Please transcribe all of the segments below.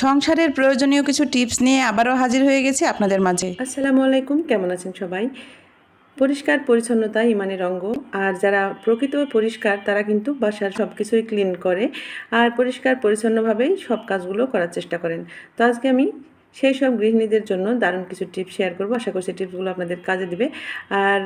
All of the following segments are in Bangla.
সংসারের প্রয়োজনীয় কিছু টিপস নিয়ে আবারও হাজির হয়ে গেছি আপনাদের মাঝে। আসসালামু আলাইকুম, কেমন আছেন সবাই? পরিষ্কার, পরিচ্ছন্নতা, ইমানের অঙ্গ। আর যারা প্রকৃত পরিষ্কার, তারা কিন্তু বাসার সব কিছুই ক্লিন করে। আর পরিষ্কার, পরিচ্ছন্নভাবেই সব কাজগুলো করার চেষ্টা করেন। তো আজকে আমি সেই সব গৃহিণীদের জন্য দারুণ কিছু টিপস শেয়ার করব। আশা করছি টিপসগুলো আপনাদের কাজে দিবে। আর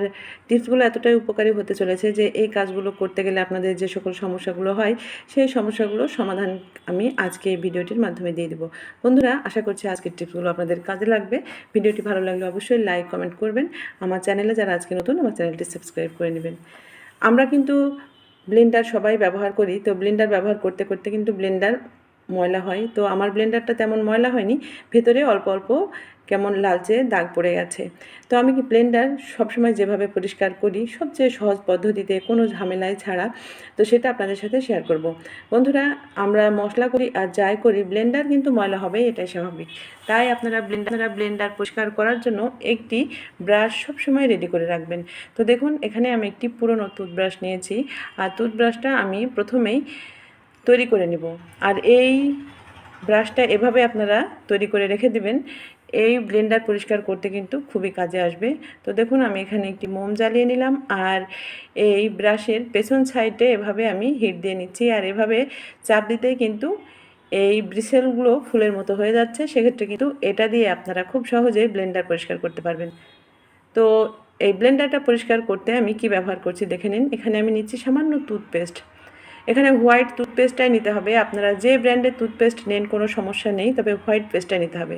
টিপসগুলো এতটাই উপকারী হতে চলেছে যে, এই কাজগুলো করতে গেলে আপনাদের যে সকল সমস্যাগুলো হয়, সেই সমস্যাগুলোর সমাধান আমি আজকে এই ভিডিওটির মাধ্যমে দিয়ে দেবো। বন্ধুরা, আশা করছি আজকের টিপসগুলো আপনাদের কাজে লাগবে। ভিডিওটি ভালো লাগলে অবশ্যই লাইক কমেন্ট করবেন। আমার চ্যানেলে যারা আজকে নতুন, আমার চ্যানেলটি সাবস্ক্রাইব করে নেবেন। আমরা কিন্তু ব্লেন্ডার সবাই ব্যবহার করি। তো ব্লেন্ডার ব্যবহার করতে করতে কিন্তু ব্লেন্ডার ময়লা হয়। তো আমার ব্লেন্ডারটা তেমন ময়লা হয়নি। ভেতরে অল্প অল্প কেমন লালচে দাগ পড়ে গেছে। তো আমি কি ব্লেন্ডার সবসময় যেভাবে পরিষ্কার করি, সবচেয়ে সহজ পদ্ধতিতে কোনো ঝামেলায় ছাড়া, তো সেটা আপনাদের সাথে শেয়ার করব। বন্ধুরা, আমরা মশলা করি আর যাই করি, ব্লেন্ডার কিন্তু ময়লা হবে এটাই স্বাভাবিক। তাই আপনারা ব্লেন্ডার ব্লেন্ডার পরিষ্কার করার জন্য একটি ব্রাশ সবসময় রেডি করে রাখবেন। তো দেখুন, এখানে আমি একটি পুরনো টুথব্রাশ নিয়েছি। আর টুথব্রাশটা আমি প্রথমেই তৈরি করে নিব। আর এই ব্রাশটা এভাবে আপনারা তৈরি করে রেখে দিবেন। এই ব্লেন্ডার পরিষ্কার করতে কিন্তু খুবই কাজে আসবে। তো দেখুন, আমি এখানে একটি মোম জ্বালিয়ে নিলাম। আর এই ব্রাশের পেছন সাইডে এভাবে আমি হিট দিয়ে নিচ্ছি। আর এভাবে চাপ দিতে কিন্তু এই ব্রিসেলগুলো ফুলের মতো হয়ে যাচ্ছে। সেক্ষেত্রে কিন্তু এটা দিয়ে আপনারা খুব সহজেই ব্লেন্ডার পরিষ্কার করতে পারবেন। তো এই ব্লেন্ডারটা পরিষ্কার করতে আমি কি ব্যবহার করছি দেখে নিন। এখানে আমি নিচ্ছি সামান্য টুথপেস্ট। এখানে হোয়াইট টুথপেস্টটাই নিতে হবে। আপনারা যে ব্র্যান্ডের টুথপেস্ট নেন, কোনো সমস্যা নেই, তবে হোয়াইট পেস্টটাই নিতে হবে।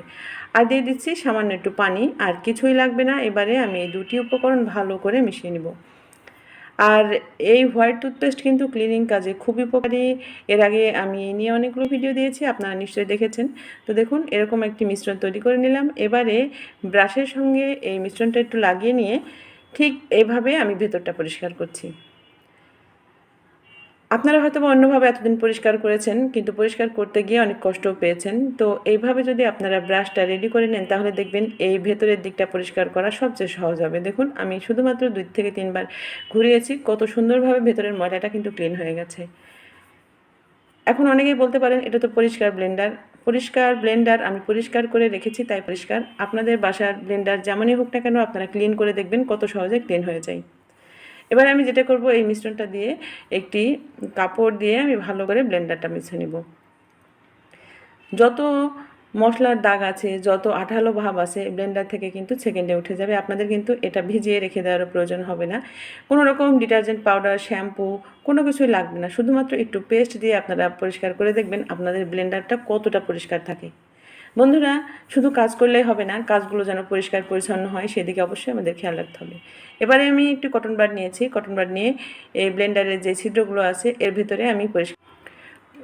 আর দিয়ে দিচ্ছি সামান্য একটু পানি, আর কিছুই লাগবে না। এবারে আমি এই দুটি উপকরণ ভালো করে মিশিয়ে নিব। আর এই হোয়াইট টুথপেস্ট কিন্তু ক্লিনিং কাজে খুবই উপকারী। এর আগে আমি এই নিয়ে অনেকগুলো ভিডিও দিয়েছি, আপনারা নিশ্চয়ই দেখেছেন। তো দেখুন, এরকম একটি মিশ্রণ তৈরি করে নিলাম। এবারে ব্রাশের সঙ্গে এই মিশ্রণটা একটু লাগিয়ে নিয়ে ঠিক এভাবে আমি ভেতরটা পরিষ্কার করছি। আপনারা হয়তো অন্যভাবে এতদিন পরিষ্কার করেছেন, কিন্তু পরিষ্কার করতে গিয়ে অনেক কষ্টও পেয়েছেন। তো এইভাবে যদি আপনারা ব্রাশটা রেডি করে নেন, তাহলে দেখবেন এই ভেতরের দিকটা পরিষ্কার করা সবচেয়ে সহজ হবে। দেখুন, আমি শুধুমাত্র দুই থেকে তিনবার ঘুরিয়েছি, কত সুন্দরভাবে ভেতরের ময়লাটা কিন্তু ক্লিন হয়ে গেছে। এখন অনেকেই বলতে পারেন, এটা তো পরিষ্কার ব্লেন্ডার পরিষ্কার ব্লেন্ডার আমি পরিষ্কার করে রেখেছি, তাই পরিষ্কার। আপনাদের বাসার ব্লেন্ডার যেমনই হোক না কেন, আপনারা ক্লিন করে দেখবেন কত সহজে ক্লিন হয়ে যায়। এবার আমি যেটা করব, এই মিশ্রণটা দিয়ে একটি কাপড় দিয়ে আমি ভালো করে ব্লেন্ডারটা মিশে নিব। যত মশলার দাগ আছে, যত আঠালো ভাব আছে, ব্লেন্ডার থেকে কিন্তু সেকেন্ডে উঠে যাবে। আপনাদের কিন্তু এটা ভিজিয়ে রেখে দেওয়ারও প্রয়োজন হবে না। কোনো রকম ডিটারজেন্ট পাউডার, শ্যাম্পু, কোনো কিছুই লাগবে না। শুধুমাত্র একটু পেস্ট দিয়ে আপনারা পরিষ্কার করে দেখবেন আপনাদের ব্লেন্ডারটা কতটা পরিষ্কার থাকে। বন্ধুরা, শুধু কাজ করলেই হবে না, কাজগুলো যেন পরিষ্কার পরিচ্ছন্ন হয়, সেদিকে অবশ্যই আমাদের খেয়াল রাখতে হবে। এবারে আমি একটু কটন বাড নিয়েছি। কটন বাড নিয়ে এই ব্লেন্ডারের যে ছিদ্রগুলো আছে, এর ভিতরে আমি পরিষ্কার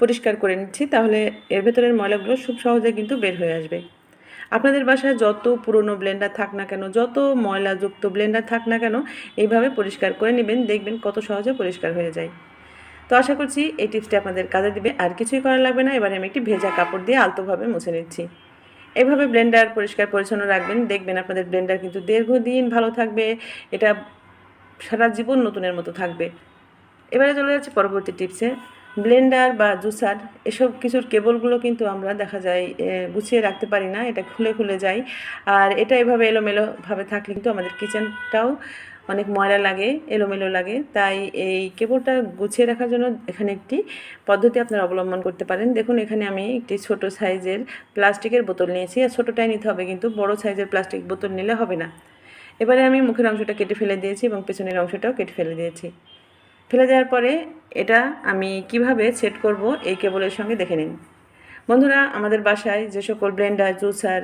পরিষ্কার করে নিচ্ছি। তাহলে এর ভেতরের ময়লাগুলো খুব সহজে কিন্তু বের হয়ে আসবে। আপনাদের বাসায় যত পুরনো ব্লেন্ডার থাক না কেন, যত ময়লাযুক্ত ব্লেন্ডার থাক না কেন, এইভাবে পরিষ্কার করে নেবেন, দেখবেন কত সহজে পরিষ্কার হয়ে যায়। তো আশা করছি এই টিপসটি আপনাদের কাজে দিবে। আর কিছুই করা লাগবে না। এবারে আমি একটি ভেজা কাপড় দিয়ে আলতোভাবে মুছে নিচ্ছি। এভাবে ব্লেন্ডার পরিষ্কার পরিচ্ছন্ন রাখবেন, দেখবেন আপনাদের ব্লেন্ডার কিন্তু দীর্ঘদিন ভালো থাকবে, এটা সারা জীবন নতুনের মতো থাকবে। এবারে চলে যাচ্ছে পরবর্তী টিপসে ব্লেন্ডার বা জুসার, এসব কিছুর কেবলগুলো কিন্তু আমরা দেখা যায় গুছিয়ে রাখতে পারি না, এটা খুলে খুলে যায়। আর এটা এভাবে এলোমেলোভাবে থাকলে কিন্তু আমাদের কিচেনটাও অনেক ময়লা লাগে, এলোমেলো লাগে। তাই এই কেবলটা গুছিয়ে রাখার জন্য এখানে একটি পদ্ধতি আপনারা অবলম্বন করতে পারেন। দেখুন, এখানে আমি একটি ছোট সাইজের প্লাস্টিকের বোতল নিয়েছি। আর ছোটোটাই নিতে হবে কিন্তু বড় সাইজের প্লাস্টিক বোতল নিলে হবে না। এবারে আমি মুখের অংশটা কেটে ফেলে দিয়েছি এবং পেছনের অংশটাও কেটে ফেলে দিয়েছি। ফেলে দেওয়ার পরে এটা আমি কীভাবে সেট করব এই কেবলের সঙ্গে দেখে নিন। বন্ধুরা, আমাদের বাসায় যে সকল ব্লেন্ডার, জুসার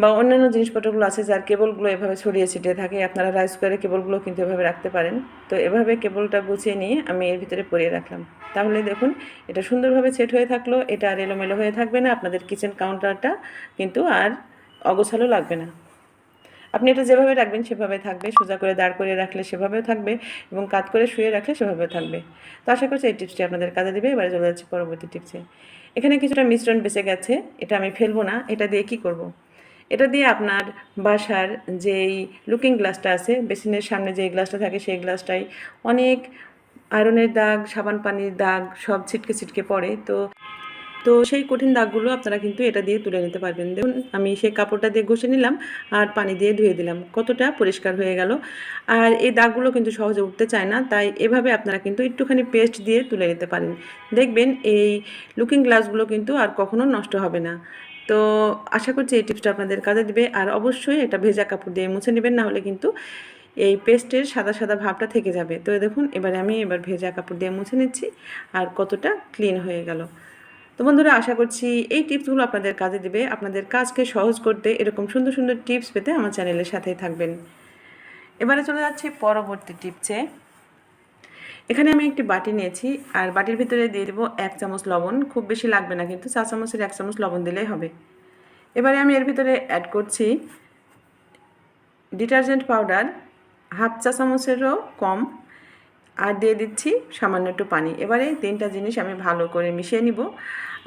বা অন্যান্য জিনিসপত্রগুলো আছে যার কেবলগুলো এভাবে ছড়িয়ে ছিটিয়ে থাকে, আপনারা রাইস কুকারের কেবলগুলো কিন্তু এভাবে রাখতে পারেন। তো এভাবে কেবলটা গুছিয়ে নিয়ে আমি এর ভিতরে পরিয়ে রাখলাম। তাহলে দেখুন, এটা সুন্দরভাবে সেট হয়ে থাকল, এটা আর এলোমেলো হয়ে থাকবে না, আপনাদের কিচেন কাউন্টারটা কিন্তু আর অগোছালো লাগবে না। আপনি এটা যেভাবে রাখবেন সেভাবে থাকবে, সোজা করে দাঁড় করে রাখলে সেভাবেও থাকবে এবং কাত করে শুয়ে রাখলে সেভাবেও থাকবে। তো আশা করছি এই টিপসটি আপনাদের কাজে দেবে, এবারে চলে যাচ্ছে পরবর্তী টিপসে। এখানে কিছুটা মিশ্রণ বেঁচে গেছে, এটা আমি ফেলব না, এটা দিয়ে কী করব। এটা দিয়ে আপনার বাসার যেই লুকিং গ্লাসটা আছে, বেসিনের সামনে যে গ্লাসটা থাকে সেই গ্লাসটাই অনেক আয়রনের দাগ, সাবান পানির দাগ সব ছিটকে ছিটকে পড়ে। তো তো সেই কঠিন দাগগুলো আপনারা কিন্তু এটা দিয়ে তুলে নিতে পারবেন। দেখুন, আমি সেই কাপড়টা দিয়ে ঘষে নিলাম আর পানি দিয়ে ধুয়ে দিলাম। কতটা পরিষ্কার হয়ে গেল। আর এই দাগগুলো কিন্তু সহজে উঠতে চায় না, তাই এভাবে আপনারা কিন্তু একটুখানি পেস্ট দিয়ে তুলে নিতে পারেন। দেখবেন এই লুকিং গ্লাসগুলো কিন্তু আর কখনো নষ্ট হবে না। তো আশা করছি এই টিপসটা আপনাদের কাজে দিবে। আর অবশ্যই এটা ভেজা কাপড় দিয়ে মুছে নেবেন, না হলে কিন্তু এই পেস্টের সাদা সাদা ভাবটা থেকে যাবে। তো দেখুন, এবারে আমি এবার ভেজা কাপড় দিয়ে মুছে নিচ্ছি আর কতটা ক্লিন হয়ে গেল। তো বন্ধুরা, আশা করছি এই টিপসগুলো আপনাদের কাজে দেবে। আপনাদের কাজকে সহজ করতে এরকম সুন্দর সুন্দর টিপস পেতে আমার চ্যানেলের সাথেই থাকবেন। এবারে চলে যাচ্ছি পরবর্তী টিপসে। এখানে আমি একটি বাটি নিয়েছি, আর বাটির ভিতরে দিয়ে দেবো এক চামচ লবণ। খুব বেশি লাগবে না কিন্তু চা চামচের এক চামচ লবণ দিলেই হবে। এবারে আমি এর ভিতরে অ্যাড করছি ডিটারজেন্ট পাউডার, হাফ চা চামচেরও কম, আর দিয়ে দিচ্ছি সামান্য একটু পানি। এবারে তিনটা জিনিস আমি ভালো করে মিশিয়ে নিব।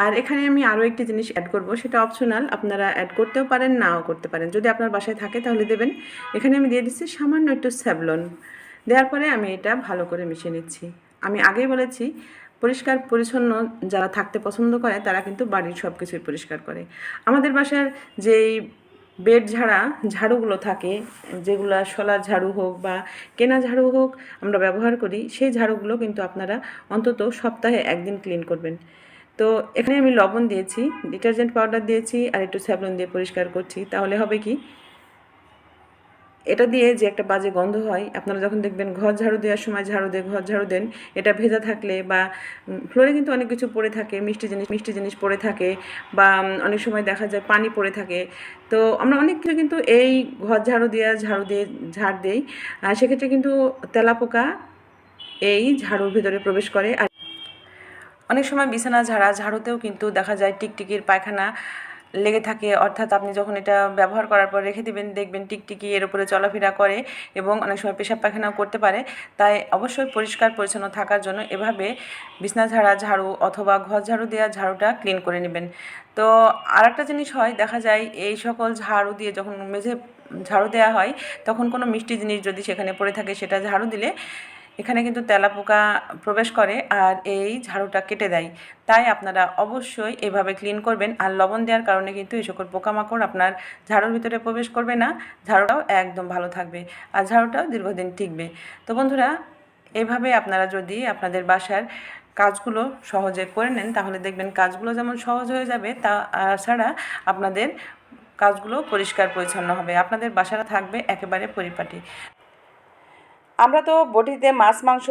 আর এখানে আমি আরও একটি জিনিস অ্যাড করব, সেটা অপশনাল আপনারা অ্যাড করতেও পারেন, নাও করতে পারেন। যদি আপনার বাসায় থাকে তাহলে দেবেন। এখানে আমি দিয়ে দিচ্ছি সামান্য একটু স্যাভলন। দেওয়ার পরে আমি এটা ভালো করে মিশিয়ে নিচ্ছি। আমি আগেই বলেছি, পরিষ্কার, পরিচ্ছন্ন যারা থাকতে পছন্দ করে, তারা কিন্তু বাড়ির সব কিছুই পরিষ্কার করে। আমাদের বাসার যেই বেড ঝাড়া, ঝাড়ুগুলো থাকে, যেগুলো শলার ঝাড়ু হোক বা কেনা ঝাড়ু হোক আমরা ব্যবহার করি, সেই ঝাড়ুগুলো কিন্তু আপনারা অন্তত সপ্তাহে একদিন ক্লিন করবেন। তো এখানে আমি লবণ দিয়েছি, ডিটারজেন্ট পাউডার দিয়েছি আর একটু স্যাভলন দিয়ে পরিষ্কার করছি। তাহলে হবে কি এটা দিয়ে যে একটা বাজে গন্ধ হয়, আপনারা যখন দেখবেন ঘর ঝাড়ু দেওয়ার সময় ঝাড়ু দিয়ে ঘর ঝাড়ু দেন, এটা ভেজা থাকলে বা ফ্লোরে কিন্তু অনেক কিছু পড়ে থাকে, মিষ্টি জিনিস মিষ্টি জিনিস পড়ে থাকে বা অনেক সময় দেখা যায় পানি পড়ে থাকে। তো আমরা অনেক কিছু কিন্তু এই ঘর ঝাড়ু দেওয়া ঝাড়ু দিয়ে, ঝাড় দেই। আর সেক্ষেত্রে কিন্তু তেলাপোকা এই ঝাড়ুর ভিতরে প্রবেশ করে। আর অনেক সময় বিছানা ঝাড়া, ঝাড়ুতেও কিন্তু দেখা যায় টিকটিকির পায়খানা লেগে থাকে, অর্থাৎ আপনি যখন এটা ব্যবহার করার পর রেখে দিবেন, দেখবেন টিকটিকি এর উপরে চলাফেরা করে এবং অনেক সময় পেশাব পায়খানাও করতে পারে। তাই অবশ্যই পরিষ্কার, পরিচ্ছন্ন থাকার জন্য এভাবে বিছনা ঝাড়া, ঝাড়ু অথবা ঘর ঝাড়ু দেওয়া ঝাড়ুটা ক্লিন করে নেবেন। তো আর একটা জিনিস হয়, দেখা যায় এই সকল ঝাড়ু দিয়ে যখন মেঝে ঝাড়ু দেওয়া হয়, তখন কোনো মিষ্টি জিনিস যদি সেখানে পড়ে থাকে, সেটা ঝাড়ু দিলে এখানে কিন্তু তেলাপোকা প্রবেশ করে আর এই ঝাড়ুটা কেটে দেয়। তাই আপনারা অবশ্যই এভাবে ক্লিন করবেন আর লবণ দেওয়ার কারণে কিন্তু এই সকল পোকামাকড় আপনার ঝাড়ুর ভিতরে প্রবেশ করবে না, ঝাড়ুটাও একদম ভালো থাকবে আর ঝাড়ুটাও দীর্ঘদিন টিকবে। তো বন্ধুরা, এভাবে আপনারা যদি আপনাদের বাসার কাজগুলো সহজে করে নেন, তাহলে দেখবেন কাজগুলো যেমন সহজ হয়ে যাবে, তা ছাড়া আপনাদের কাজগুলো পরিষ্কার পরিচ্ছন্ন হবে। আপনাদের বাসাটা থাকবে একেবারে পরিপাটি। আমরা তো বটিতে মাছ, মাংস,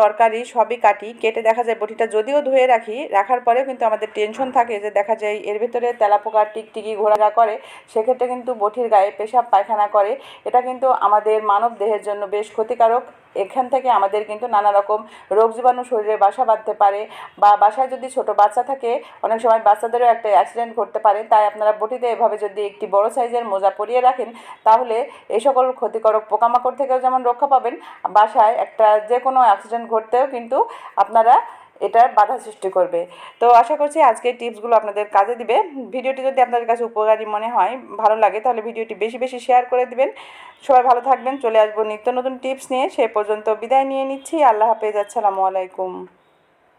তরকারি সবই কাটি, কেটে দেখা যায় বটিটা যদিও ধুয়ে রাখি, রাখার পরেও কিন্তু আমাদের টেনশন থাকে যে দেখা যায় এর ভিতরে তেলাপোকা টিকটিকি ঘোরাঘা করে, সেক্ষেত্রে কিন্তু বটির গায়ে পেশাব পায়খানা করে। এটা কিন্তু আমাদের মানব দেহের জন্য বেশ ক্ষতিকারক। এখান থেকে আমাদের কিন্তু নানা রকম রোগ জীবাণু শরীরে বাসা বাঁধতে পারে বা বাসায় যদি ছোট বাচ্চা থাকে, অনেক সময় বাচ্চাদেরও একটা অ্যাক্সিডেন্ট ঘটতে পারে। তাই আপনারা বটিতে এভাবে যদি একটি বড় সাইজের মোজা পরিয়ে রাখেন, তাহলে এই সকল ক্ষতিকারক পোকামাকড় থেকেও যেমন রক্ষা পাবেন, বাসায় একটা যে কোনো অ্যাক্সিডেন্ট ঘটতেও কিন্তু আপনারা এটার বাধা সৃষ্টি করবে। তো আশা করছি আজকের টিপসগুলো আপনাদের কাজে দিবে। ভিডিওটি যদি আপনাদের কাছে উপকারী মনে হয়, ভালো লাগে, তাহলে ভিডিওটি বেশি বেশি শেয়ার করে দিবেন। সবাই ভালো থাকবেন, চলে আসব নিত্য নতুন টিপস নিয়ে। সে পর্যন্ত বিদায় নিয়ে নিচ্ছি। আল্লাহ হাফেজ, আসসালামু আলাইকুম।